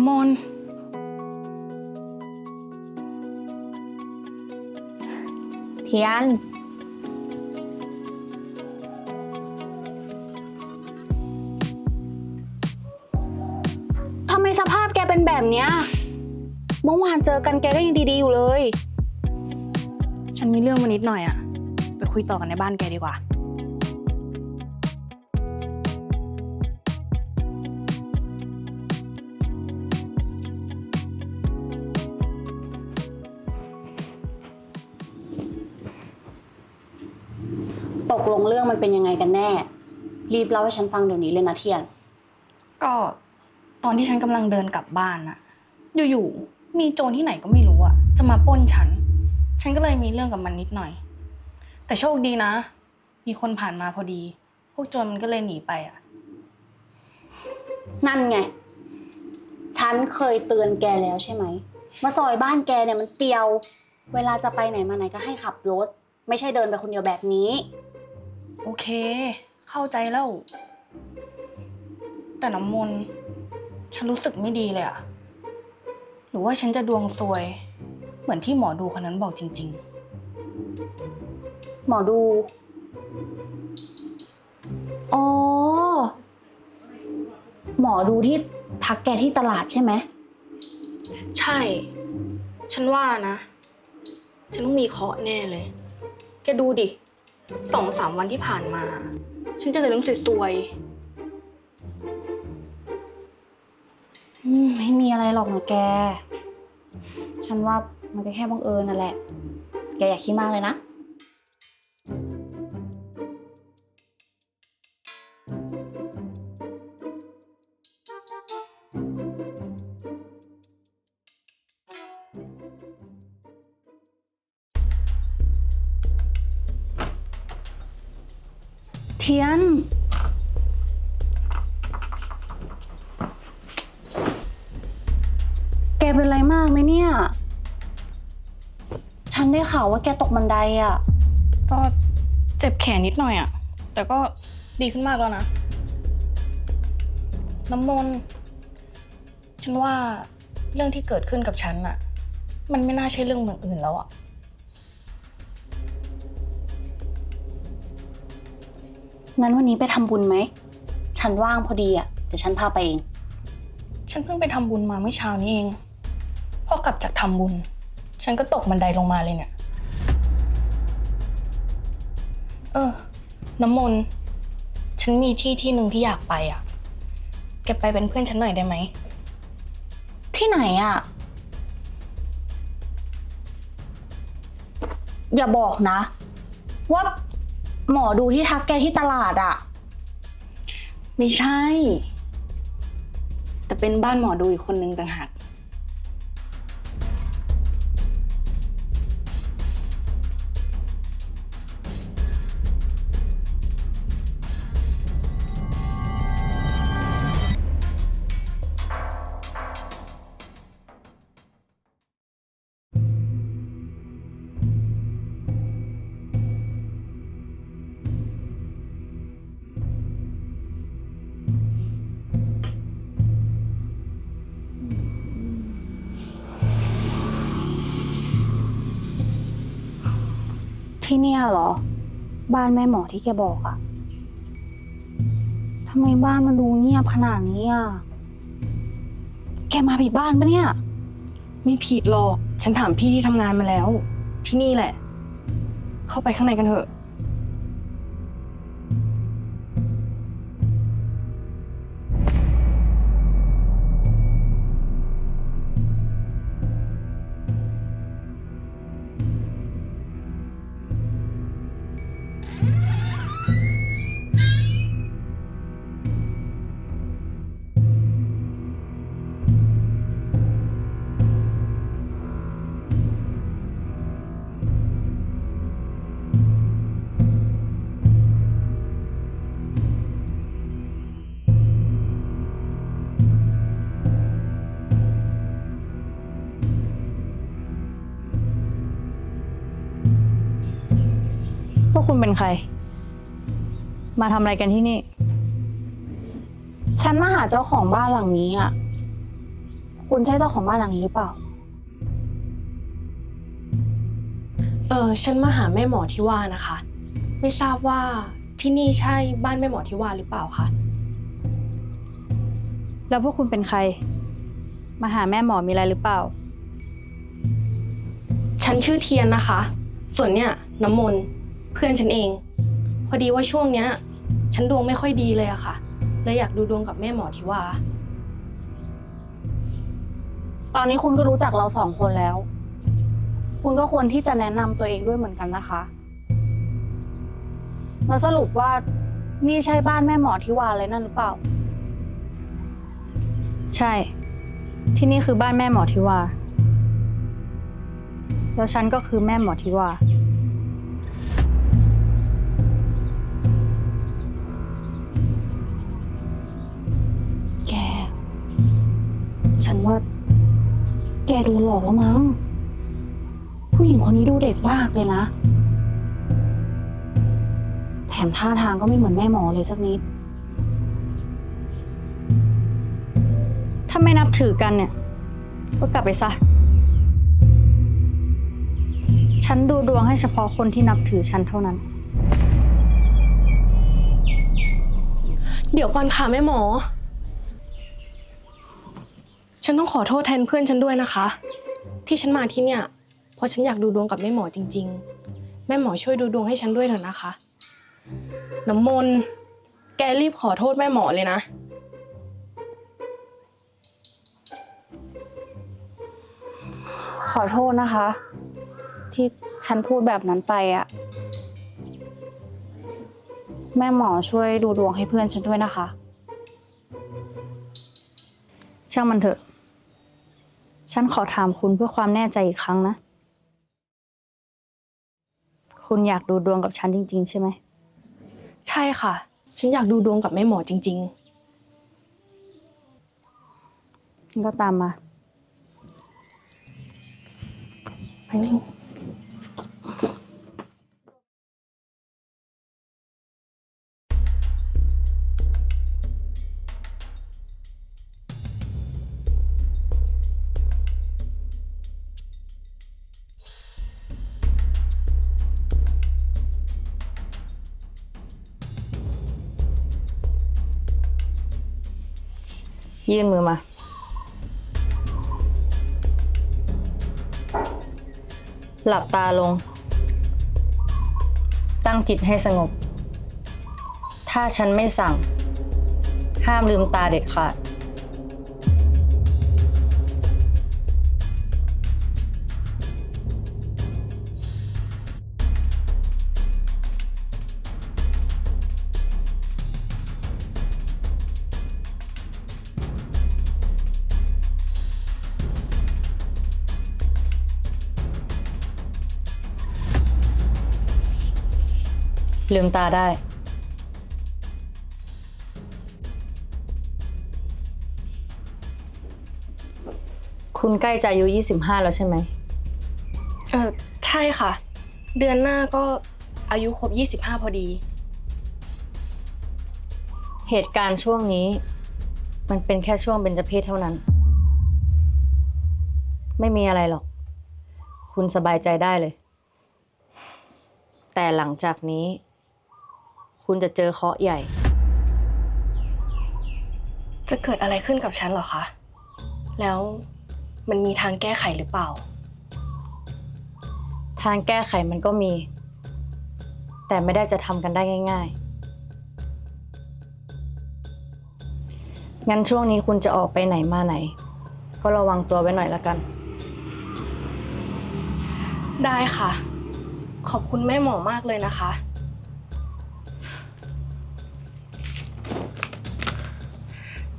น้ำมนต์เทียน ทำไมสภาพแกเป็นแบบเนี้ย เมื่อวานเจอกันแกก็ยังดีๆอยู่เลย ฉันมีเรื่องมานิดหน่อยอะไปคุยต่อกันในบ้านแกดีกว่า ลงเรื่องมันเป็นยังไงกันแน่ รีบเล่าให้ฉันฟังเดี๋ยวนี้เลยนะเทียน ก็ตอนที่ฉันกำลังเดินกลับบ้านน่ะ อยู่ๆ มีโจรที่ไหนก็ไม่รู้อะจะมาปล้นฉัน ฉันก็เลยมีเรื่องกับมันนิดหน่อย แต่โชคดีนะ มีคนผ่านมาพอดี พวกโจรมันก็เลยหนีไปอะนั่นไง ฉันเคยเตือนแกแล้วใช่ไหมว่าซอยบ้านแกเนี่ยมันเปรียว เวลาจะไปไหนมาไหนก็ให้ขับรถ ไม่ใช่เดินไปคนเดียวแบบนี้ โอเค เข้าใจแล้ว แต่น้ำมนต์ฉันรู้สึกไม่ดีเลยอะหรือว่าฉันจะดวงซวย เหมือนที่หมอดูคนนั้นบอกจริงหมอดู อ๋อ หมอดูที่ทักแกที่ตลาดใช่ไหมๆใช่ ฉันว่านะ ฉันต้องมีเคราะห์แน่เลย แกดูดิ สองสามวันที่ผ่านมา ฉันเจอแต่เรื่องสวยอืมไม่มีอะไรหรอกนะแก ฉันว่ามันก็แค่บังเอิญนั่นแหละ แกอย่าคิดมากเลยนะ ทียน แกเป็นไรมากไหมเนี่ย ฉันได้ข่าวว่าแกตกบันไดอะ ก็เจ็บแขนนิดหน่อยอะแต่ก็ดีขึ้นมากแล้วนะ น้ำมนต์ฉันว่าเรื่องที่เกิดขึ้นกับฉันอะมันไม่น่าใช่เรื่องบังเอิญแล้วอะ งั้นวันนี้ไปทำบุญไหม ฉันว่างพอดีอะ เดี๋ยวฉันพาไปเอง ฉันเพิ่งไปทำบุญมาเมื่อเช้านี้เอง พอกลับจากทำบุญ ฉันก็ตกบันไดลงมาเลยเนี่ย เออ น้ำมนต์ ฉันมีที่ที่หนึ่งที่อยากไปอะ แกไปเป็นเพื่อนฉันหน่อยได้ไหม ที่ไหนอะ อย่าบอกนะ ว่า หมอดูที่ทักแกที่ตลาดอะไม่ใช่ แต่เป็นบ้านหมอดูอีกคนนึงต่างหาก ที่เนี่ยเหรอ บ้านแม่หมอที่แกบอกอะทำไมบ้านมันดูเงียบขนาดนี้อะแกมาผิดบ้านปะเนี่ย ไม่ผิดหรอก ฉันถามพี่ที่ทำงานมาแล้ว ที่นี่แหละ เข้าไปข้างในกันเถอะ คุณเป็นใคร มาทำอะไรกันที่นี่ ฉันมาหาเจ้าของบ้านหลังนี้อะคุณใช่เจ้าของบ้านหลังนี้หรือเปล่า เออฉันมาหาแม่หมอที่ว่านะคะ ไม่ทราบว่าที่นี่ใช่บ้านแม่หมอที่ว่าหรือเปล่าคะ แล้วพวกคุณเป็นใคร มาหาแม่หมอมีอะไรหรือเปล่า ฉันชื่อเทียนนะคะ ส่วนเนี่ยน้ำมนต์ เพื่อนฉันเอง พอดีว่าช่วงเนี้ย ฉันดวงไม่ค่อยดีเลยอะค่ะเลยอยากดูดวงกับแม่หมอที่ว่า ตอนนี้คุณก็รู้จักเราสองคนแล้ว คุณก็ควรที่จะแนะนำตัวเองด้วยเหมือนกันนะคะแล้วสรุปว่านี่ใช่บ้านแม่หมอที่วาเลยนั่นหรือเปล่า ใช่ ที่นี่คือบ้านแม่หมอที่วา แล้วฉันก็คือแม่หมอที่วา ฉันว่า แกโดนหลอกแล้วมั้ง ผู้หญิงคนนี้ดูเด็กมากเลยนะ แถมท่าทางก็ไม่เหมือนแม่หมอเลยสักนิด ถ้าไม่นับถือกันเนี่ย ก็กลับไปซะ ฉันดูดวงให้เฉพาะคนที่นับถือฉันเท่านั้น เดี๋ยวก่อนค่ะแม่หมอ ฉันต้องขอโทษแทนเพื่อนฉันด้วยนะคะ ที่ฉันมาที่เนี่ยเพราะฉันอยากดูดวงกับแม่หมอจริง ๆ แม่หมอช่วยดูดวงให้ฉันด้วยเถอะนะคะ น้ำมนต์แกรีบขอโทษแม่หมอเลยนะ ขอโทษนะคะ ที่ฉันพูดแบบนั้นไปอะแม่หมอช่วยดูดวงให้เพื่อนฉันด้วยนะคะ ช่างมันเถอะ ฉันขอถามคุณเพื่อความแน่ใจอีกครั้งนะ คุณอยากดูดวงกับฉันจริง ๆ ใช่ไหม ใช่ค่ะ ฉันอยากดูดวงกับแม่หมอจริงฉันก็ตามมาๆไปเร็ว ยื่นมือมา หลับตาลง ตั้งจิตให้สงบ ถ้าฉันไม่สั่ง ห้ามลืมตาเด็ดขาด ลืมตาได้ คุณใกล้จะอายุ25 แล้วใช่ไหม เออใช่ค่ะ เดือนหน้าก็อายุครบ 25 พอดี เหตุการณ์ช่วงนี้ มันเป็นแค่ช่วงเบญจเพศเท่านั้น ไม่มีอะไรหรอก คุณสบายใจได้เลย แต่หลังจากนี้ คุณจะเจอเคราะห์ใหญ่ จะเกิดอะไรขึ้นกับฉันเหรอคะ แล้วมันมีทางแก้ไขหรือเปล่า ทางแก้ไขมันก็มี แต่ไม่ได้จะทำกันได้ง่าย ๆ งั้นช่วงนี้คุณจะออกไปไหนมาไหน ก็ระวังตัวไว้หน่อยละกัน ได้ค่ะ ขอบคุณแม่หมอมากเลยนะคะ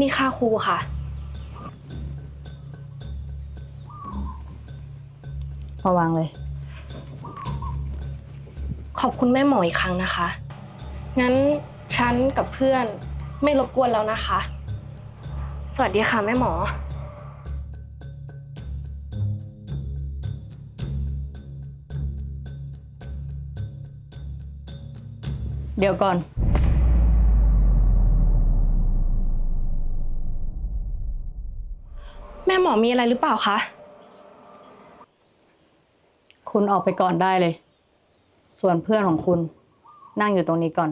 นี่ค่าครูค่ะ มาวางเลย ขอบคุณแม่หมออีกครั้งนะคะ งั้นฉันกับเพื่อนไม่รบกวนแล้วนะคะ สวัสดีค่ะแม่หมอ เดี๋ยวก่อน ม่ม่หมอมีอะไรหรือเปล่าคะ คุณออกไปก่อนได้เลย ส่วนเพื่อนของคุณ นั่งอยู่ตรงนี้ก่อน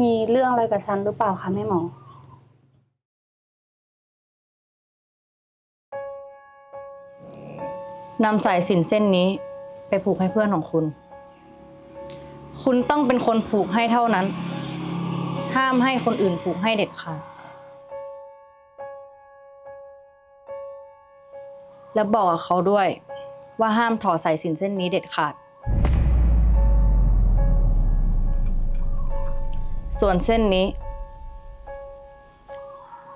มีเรื่องอะไรกับฉันหรือเปล่าคะแม่หมอ นำสายสินเส้นนี้ไปผูกให้เพื่อนของคุณ คุณต้องเป็นคนผูกให้เท่านั้น ห้ามให้คนอื่นผูกให้เด็ดขาด แล้วบอกกับเขาด้วยว่าห้ามถอดสายสินเส้นนี้เด็ดขาด ส่วนเส้นนี้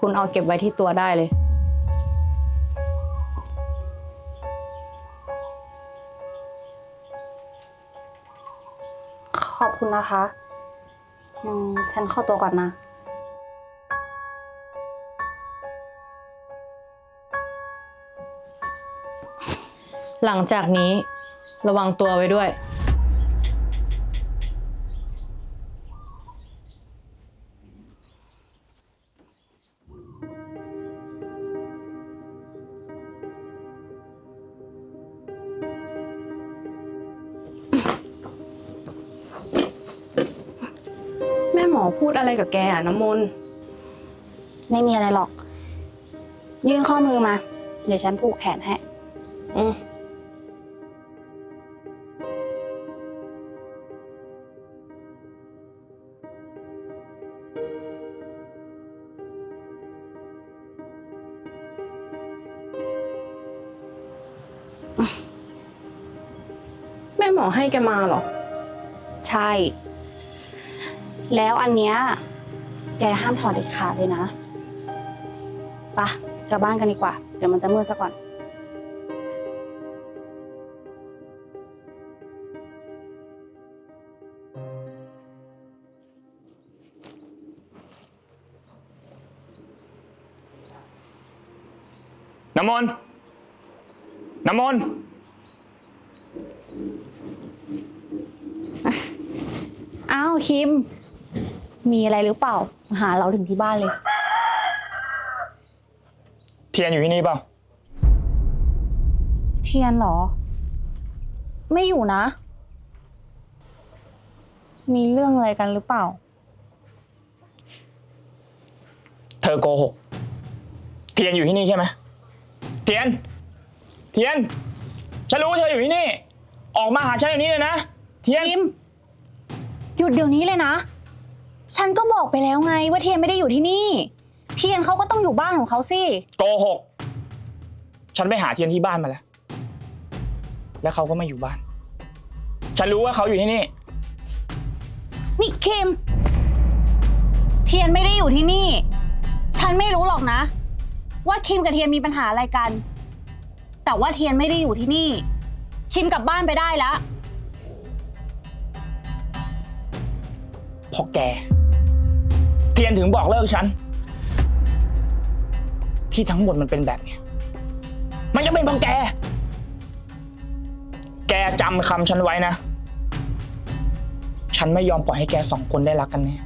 คุณเอาเก็บไว้ที่ตัวได้เลย ขอบคุณนะคะอืมฉันเข้าตัวก่อนนะ หลังจากนี้ระวังตัวไว้ด้วย หมอพูดอะไรกับแกอะน้ำมนต์ไม่มีอะไรหรอก ยื่นข้อมือมา เดี๋ยวฉันผูกแขนให้ อืมแม่หมอให้แกมาเหรอ ใช่ แล้วอันเนี้ยแกห้ามถอดเด็ดขาดเลยนะไปะกลับบ้านกันดีกว่า เดี๋ยวมันจะมืดซะก่อน น้ำมนต์น้ำมนต์อ้าวคิม มีอะไรหรือเปล่ามาหาเราถึงที่บ้านเลย เทียนอยู่ที่นี่เปล่าเทียนเหรอ ไม่อยู่นะ มีเรื่องอะไรกันหรือเปล่า เธอโกหก เทียนอยู่ที่นี่ใช่ไหมเทียน เทียน ฉันรู้ว่าเธออยู่ที่นี่ ออกมาหาฉันอยู่นี้เลยนะ เทียนคิมหยุดเดี๋ยวนี้เลยนะ ฉันก็บอกไปแล้วไงว่าเทียนไม่ได้อยู่ที่นี่ เทียนเขาก็ต้องอยู่บ้านของเขาสิ โกหก ฉันไปหาเทียนที่บ้านมาแล้ว แล้วเขาก็ไม่อยู่บ้าน ฉันรู้ว่าเขาอยู่ที่นี่ นี่คิมเทียนไม่ได้อยู่ที่นี่ ฉันไม่รู้หรอกนะ ว่าคิมกับเทียนมีปัญหาอะไรกัน แต่ว่าเทียนไม่ได้อยู่ที่นี่ คิมกลับบ้านไปได้แล้วเพราะแก เทียนถึงบอกเลิกฉัน ที่ทั้งหมดมันเป็นแบบเนี้ยมันจะเป็นเพราะแก แกจำคำฉันไว้นะ ฉันไม่ยอมปล่อยให้แกสองคนได้รักกันแน่